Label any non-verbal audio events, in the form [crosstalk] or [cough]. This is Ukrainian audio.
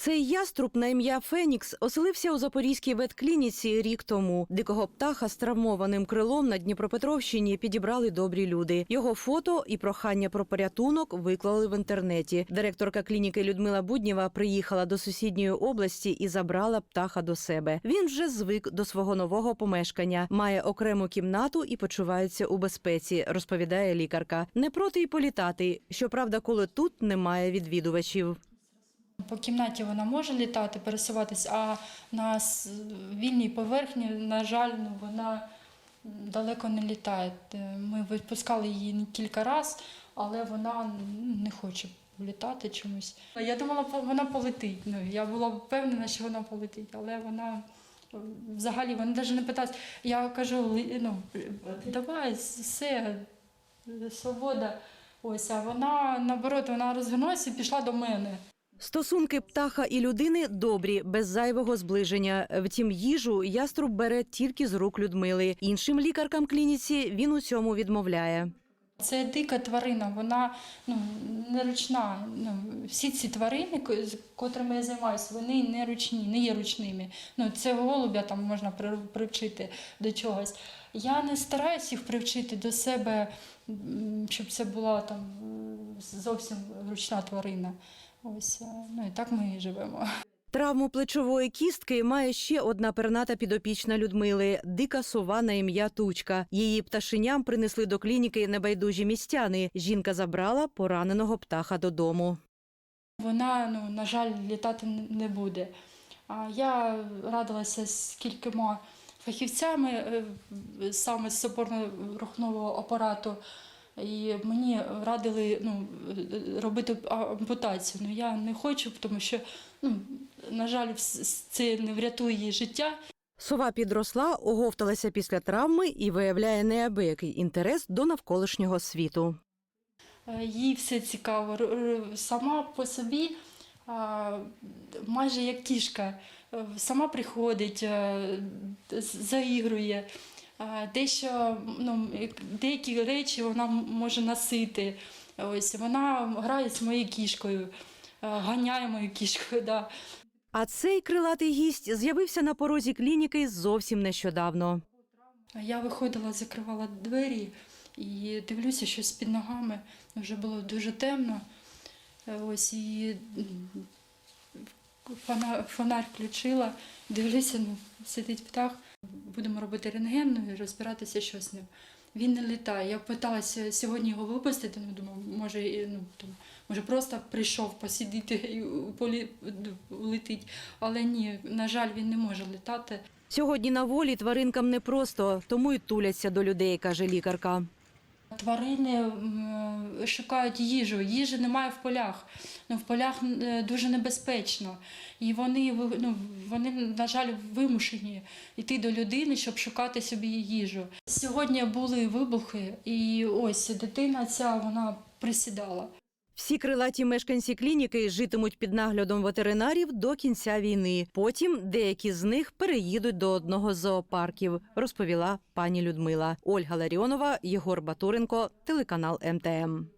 Цей яструб на ім'я Фенікс оселився у Запорізькій ветклініці рік тому. Дикого птаха з травмованим крилом на Дніпропетровщині підібрали добрі люди. Його фото і прохання про порятунок виклали в інтернеті. Директорка клініки Людмила Буднєва приїхала до сусідньої області і забрала птаха до себе. Він вже звик до свого нового помешкання, має окрему кімнату і почувається у безпеці, розповідає лікарка. Не проти й політати. Щоправда, коли тут немає відвідувачів. По кімнаті вона може літати, пересуватись, а на вільній поверхні, на жаль, ну, вона далеко не літає. Е, Ми випускали її кілька разів, але вона ну, не хоче літати чомусь. Я думала, вона полетить. Ну, я була впевнена, що вона полетить, але вона е, взагалі вона навіть не питається. Я кажу, ну, давай, все, свобода. Ось, а вона наоборот, вона розвернулася і пішла до мене. Стосунки птаха і людини добрі, без зайвого зближення. Втім, їжу яструб бере тільки з рук Людмили. Іншим лікаркам клініці він у цьому відмовляє. Це дика тварина, вона ну, не ручна. Ну, всі ці тварини, з котрими я займаюся, вони не ручні, не є ручними. Ну, це голубя там можна при- привчити до чогось. Я не стараюся їх привчити до себе, щоб це була там зовсім ручна тварина. Ось, е, ну і так ми і живемо. Травму плечової кістки має ще одна перната підопічна Людмили дика сова на ім'я Тучка. Її пташеням принесли до клініки небайдужі містяни. Жінка забрала пораненого птаха додому. Вона, ну, на жаль, літати не буде. А я радилася з кількома фахівцями е, саме з опорно-рухнового апарату. І мені радили ну, е, робити ампутацію. Ну, я не хочу, тому що, ну, на жаль, це не врятує її життя. Сова підросла, оговталася після травми і виявляє неабиякий інтерес до навколишнього світу. Е, Їй все цікаво. Сама по собі майже як кішка. Е, Сама приходить, е, заігрує. Дещо, ну, деякі речі вона може носити. Ось, вона грає з моєю кішкою, е, ганяє мою кішкою. [laughs] Да. А цей крилатий гість з'явився на порозі клініки зовсім нещодавно. Я виходила, закривала двері і дивлюся, що з-під ногами вже було дуже темно. Е, Ось і м, фона- фонарь включила, дивлюся, ну, сидить птах. Будемо робити рентген ну, і розбиратися, що з ним. Він не літає. Я питалася сьогодні його випустити, ну думаю, може, ну, там, може просто прийшов посидіти і полі... летить. Але ні, на жаль, він не може літати. Сьогодні на волі тваринкам непросто, тому й туляться до людей, каже лікарка. Тварини шукають їжу. Їжі немає в полях. Ну, в полях е, дуже небезпечно. І вони, ну, вони, на жаль, вимушені йти до людини, щоб шукати собі їжу. Сьогодні були вибухи, і ось дитина ця вона присідала. Всі крилаті мешканці клініки житимуть під наглядом ветеринарів до кінця війни. Потім деякі з них переїдуть до одного з зоопарків, розповіла пані Людмила. Ольга Ларіонова, Єгор Батуренко, телеканал МТМ.